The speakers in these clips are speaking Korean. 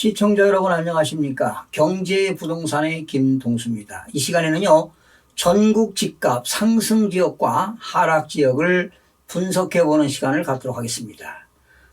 시청자 여러분 안녕하십니까? 경제 부동산의 김동수입니다. 이 시간에는요, 전국 집값 상승 지역과 하락 지역을 분석해 보는 시간을 갖도록 하겠습니다.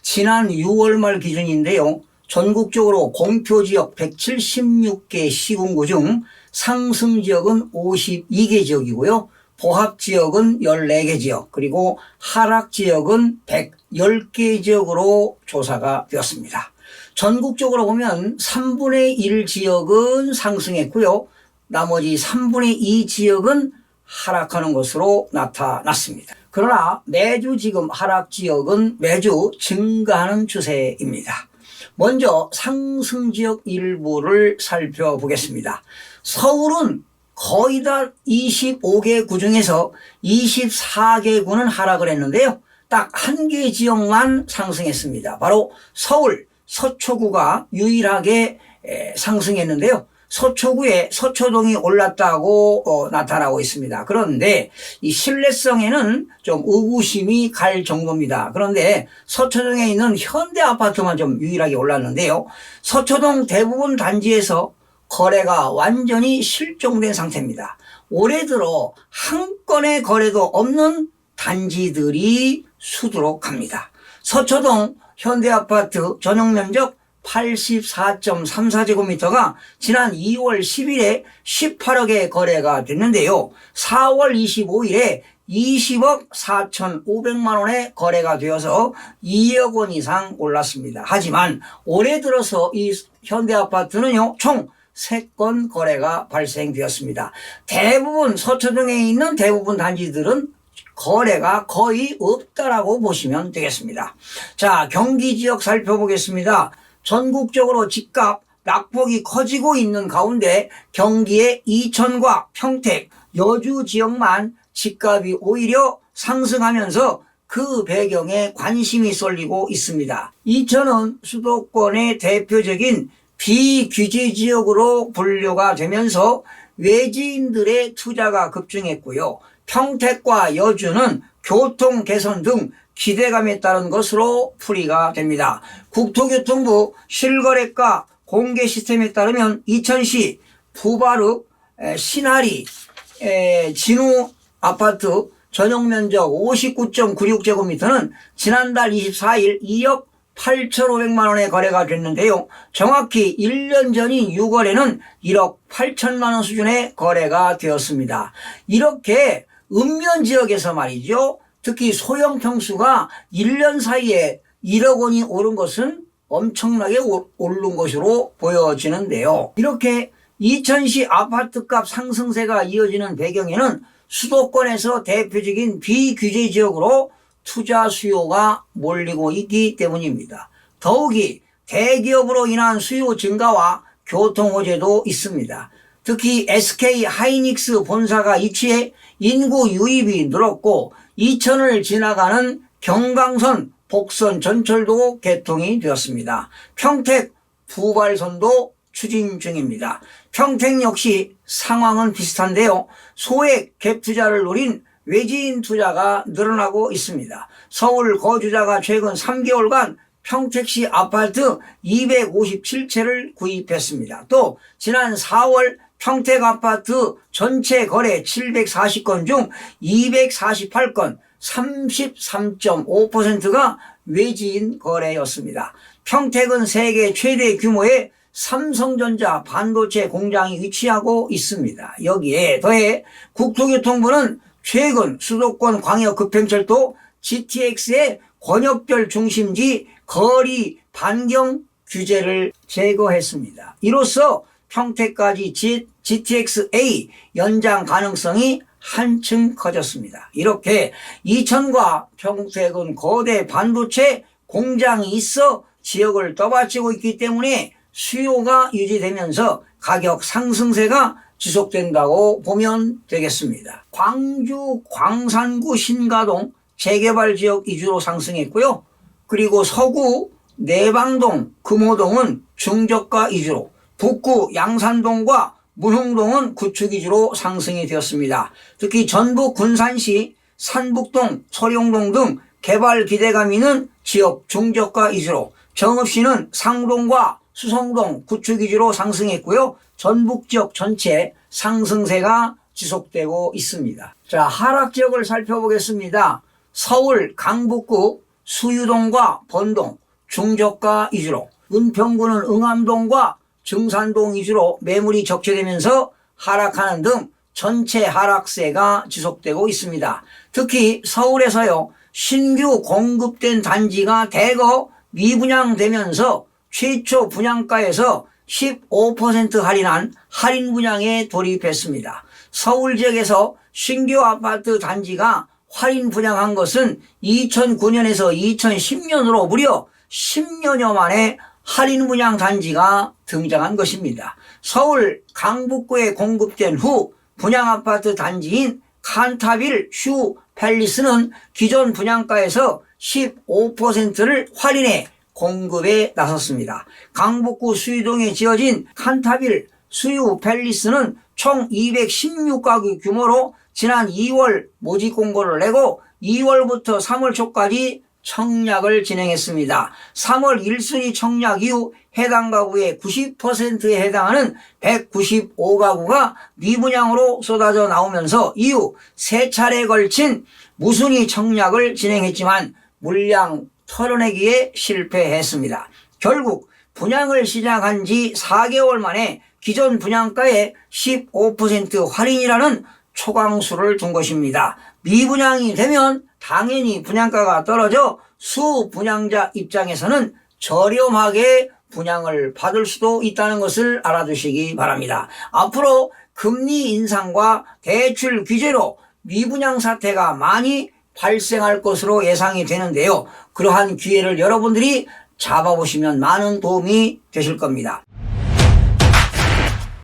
지난 6월 말 기준인데요, 전국적으로 공표 지역 176개 시군구 중 상승 지역은 52개 지역이고요. 보합 지역은 14개 지역, 그리고 하락 지역은 110개 지역으로 조사가 되었습니다. 전국적으로 보면 3분의 1 지역은 상승했고요. 나머지 3분의 2 지역은 하락하는 것으로 나타났습니다. 그러나 매주 지금 하락 지역은 매주 증가하는 추세입니다. 먼저 상승 지역 일부를 살펴보겠습니다. 서울은 거의 다 25개 구 중에서 24개 구는 하락을 했는데요. 딱 한 개 지역만 상승했습니다. 바로 서울 서초구가 유일하게 에, 상승했는데요. 서초구에 서초동이 올랐다고 어, 나타나고 있습니다. 그런데 이 신뢰성에는 좀 의구심이 갈 정도입니다. 그런데 서초동에 있는 현대 아파트만 좀 유일하게 올랐는데요. 서초동 대부분 단지에서 거래가 완전히 실종된 상태입니다. 올해 들어 한 건의 거래도 없는 단지들이 수두룩합니다. 서초동 현대아파트 전용 면적 84.34제곱미터가 지난 2월 10일에 18억에 거래가 됐는데요. 4월 25일에 20억 4,500만 원에 거래가 되어서 2억 원 이상 올랐습니다. 하지만 올해 들어서 이 현대아파트는요, 총 3건 거래가 발생되었습니다. 대부분 서초동에 있는 대부분 단지들은 거래가 거의 없다라고 보시면 되겠습니다. 자, 경기 지역 살펴보겠습니다. 전국적으로 집값 낙폭이 커지고 있는 가운데 경기의 이천과 평택, 여주 지역만 집값이 오히려 상승하면서 그 배경에 관심이 쏠리고 있습니다. 이천은 수도권의 대표적인 비규제 지역으로 분류가 되면서 외지인들의 투자가 급증했고요. 평택과 여주는 교통 개선 등 기대감에 따른 것으로 풀이가 됩니다. 국토교통부 실거래가 공개 시스템에 따르면 이천시 부바르 에, 진우 아파트 전용 면적 59.96제곱미터는 지난달 24일 2억 8,500만 원에 거래가 됐는데요. 정확히 1년 전인 6월에는 1억 8천만 원 수준의 거래가 되었습니다. 이렇게 읍면 지역에서 말이죠. 특히 소형 평수가 1년 사이에 1억 원이 오른 것은 엄청나게 오른 것으로 보여지는데요. 이렇게 이천시 아파트값 상승세가 이어지는 배경에는 수도권에서 대표적인 비규제 지역으로 투자 수요가 몰리고 있기 때문입니다. 더욱이 대기업으로 인한 수요 증가와 교통 호재도 있습니다. 특히 SK 하이닉스 본사가 이치해 인구 유입이 늘었고 이천을 지나가는 경강선 복선 전철도 개통이 되었습니다. 평택 부발선도 추진 중입니다. 평택 역시 상황은 비슷한데요. 소액 갭 투자를 노린 외지인 투자가 늘어나고 있습니다. 서울 거주자가 최근 3개월간 평택시 아파트 257채를 구입했습니다. 또 지난 4월 평택 아파트 전체 거래 740건 중 248건 33.5%가 외지인 거래였습니다. 평택은 세계 최대 규모의 삼성전자 반도체 공장이 위치하고 있습니다. 여기에 더해 국토교통부는 최근 수도권 광역급행철도 GTX의 권역별 중심지 거리 반경 규제를 제거했습니다. 이로써 평택까지 GTX-A 연장 가능성이 한층 커졌습니다. 이렇게 이천과 평택은 거대 반도체 공장이 있어 지역을 떠받치고 있기 때문에 수요가 유지되면서 가격 상승세가 지속된다고 보면 되겠습니다. 광주 광산구 신가동 재개발 지역 위주로 상승했고요. 그리고 서구 내방동 금호동은 중저가 위주로 북구 양산동과 문흥동은 구축 위주로 상승이 되었습니다. 특히 전북 군산시 산북동 소룡동 등 개발 기대감 있는 지역 중저가 위주로 정읍시는 상동과 수성동 구축 위주로 상승했고요. 전북 지역 전체 상승세가 지속되고 있습니다. 자, 하락 지역을 살펴보겠습니다. 서울 강북구 수유동과 번동, 중저가 위주로 은평구는 응암동과 증산동 위주로 매물이 적체되면서 하락하는 등 전체 하락세가 지속되고 있습니다. 특히 서울에서요, 신규 공급된 단지가 대거 미분양되면서 최초 분양가에서 15% 할인한 할인 분양에 돌입했습니다. 서울 지역에서 신규 아파트 단지가 할인 분양한 것은 2009년에서 2010년으로 무려 10년여 만에 할인 분양 단지가 등장한 것입니다. 서울 강북구에 공급된 후 분양 아파트 단지인 칸타빌 슈 팰리스는 기존 분양가에서 15%를 할인해 공급에 나섰습니다. 강북구 수유동에 지어진 칸타빌 수유 팰리스는 총 216가구 규모로 지난 2월 모집 공고를 내고 2월부터 3월 초까지 청약을 진행했습니다. 3월 1순위 청약 이후 해당 가구의 90%에 해당하는 195가구가 미분양으로 쏟아져 나오면서 이후 세 차례에 걸친 무순위 청약을 진행했지만 물량 털어내기에 실패했습니다. 결국 분양을 시작한 지 4개월 만에 기존 분양가의 15% 할인이라는 초강수를 둔 것입니다. 미분양이 되면 당연히 분양가가 떨어져 수분양자 입장에서는 저렴하게 분양을 받을 수도 있다는 것을 알아두시기 바랍니다. 앞으로 금리 인상과 대출 규제로 미분양 사태가 많이 발생할 것으로 예상이 되는데요. 그러한 기회를 여러분들이 잡아보시면 많은 도움이 되실 겁니다.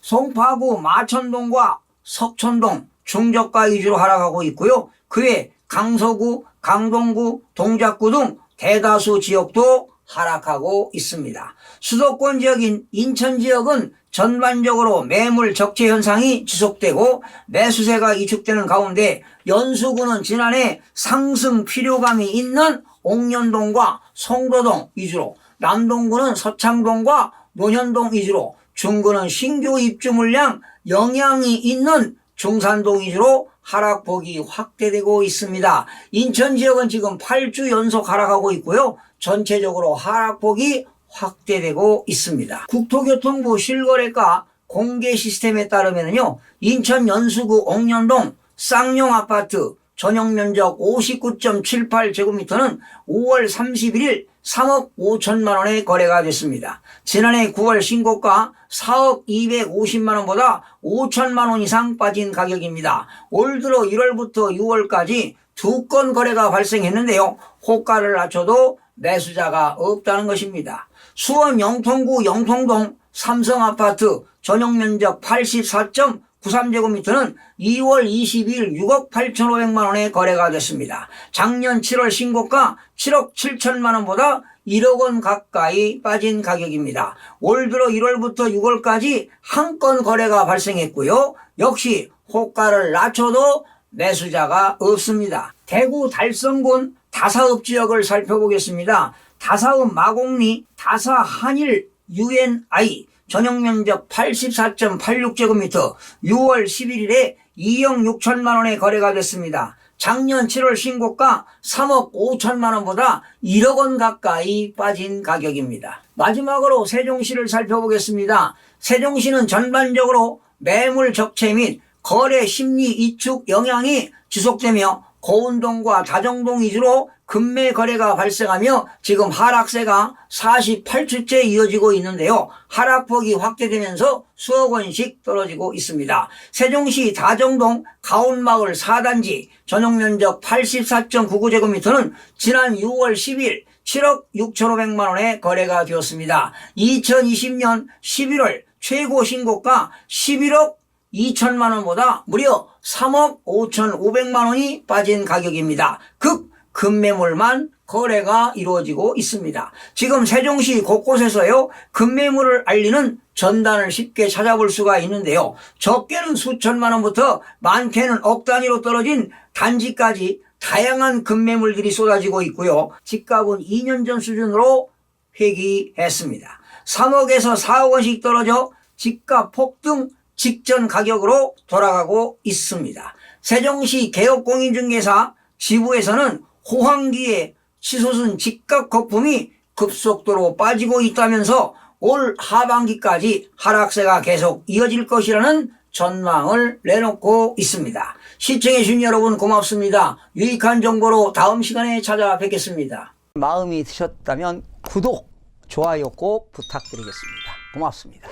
송파구 마천동과 석천동 중저가 위주로 하락하고 있고요. 그 외 강서구, 강동구, 동작구 등 대다수 지역도 하락하고 있습니다. 수도권 지역인 인천 지역은 전반적으로 매물 적체 현상이 지속되고 매수세가 이축되는 가운데 연수구는 지난해 상승 필요감이 있는 옥년동과 송도동 위주로 남동구는 서창동과 논현동 위주로 중구는 신규 입주 물량 영향이 있는 중산동 위주로 하락폭이 확대되고 있습니다. 인천 지역은 지금 8주 연속 하락하고 있고요. 전체적으로 하락폭이 확대되고 있습니다. 국토교통부 실거래가 공개 시스템에 따르면요. 인천 연수구 옥년동 쌍용 아파트 전용 면적 59.78제곱미터는 5월 31일 3억 5천만 원에 거래가 됐습니다. 지난해 9월 신고가 4억 250만 원보다 5천만 원 이상 빠진 가격입니다. 올 들어 1월부터 6월까지 두 건 거래가 발생했는데요. 호가를 낮춰도 매수자가 없다는 것입니다. 수원 영통구 영통동 삼성아파트 전용 면적 84.93제곱미터는 2월 22일 6억 8,500만 원에 거래가 됐습니다. 작년 7월 신고가 7억 7천만 원보다 1억 원 가까이 빠진 가격입니다. 올 들어 1월부터 6월까지 한 건 거래가 발생했고요. 역시 호가를 낮춰도 매수자가 없습니다. 대구 달성군 다사읍 지역을 살펴보겠습니다. 다사읍 마곡리 다사 한일 UNI 전용 면적 84.86제곱미터 6월 11일에 2억 6천만 원에 거래가 됐습니다. 작년 7월 신고가 3억 5천만 원보다 1억 원 가까이 빠진 가격입니다. 마지막으로 세종시를 살펴보겠습니다. 세종시는 전반적으로 매물 적체 및 거래 심리 이축 영향이 지속되며 고운동과 다정동 위주로 금매 거래가 발생하며 지금 하락세가 48주째 이어지고 있는데요. 하락폭이 확대되면서 수억 원씩 떨어지고 있습니다. 세종시 다정동 가온마을 4단지 전용 면적 84.99제곱미터는 지난 6월 10일 7억 6,500만 원에 거래가 되었습니다. 2020년 11월 최고 신고가 11억 2천만 원보다 무려 3억 5천 5백만 원이 빠진 가격입니다. 급 금매물만 거래가 이루어지고 있습니다. 지금 세종시 곳곳에서요, 금매물을 알리는 전단을 쉽게 찾아볼 수가 있는데요. 적게는 수천만 원부터 많게는 억 단위로 떨어진 단지까지 다양한 금매물들이 쏟아지고 있고요. 집값은 2년 전 수준으로 회귀했습니다. 3억에서 4억 원씩 떨어져 집값 폭등 직전 가격으로 돌아가고 있습니다. 세종시 개업공인중개사 지부에서는 호황기에 치솟은 집값 거품이 급속도로 빠지고 있다면서 올 하반기까지 하락세가 계속 이어질 것이라는 전망을 내놓고 있습니다. 시청해주신 여러분 고맙습니다. 유익한 정보로 다음 시간에 찾아뵙겠습니다. 마음이 드셨다면 구독, 좋아요 꼭 부탁드리겠습니다. 고맙습니다.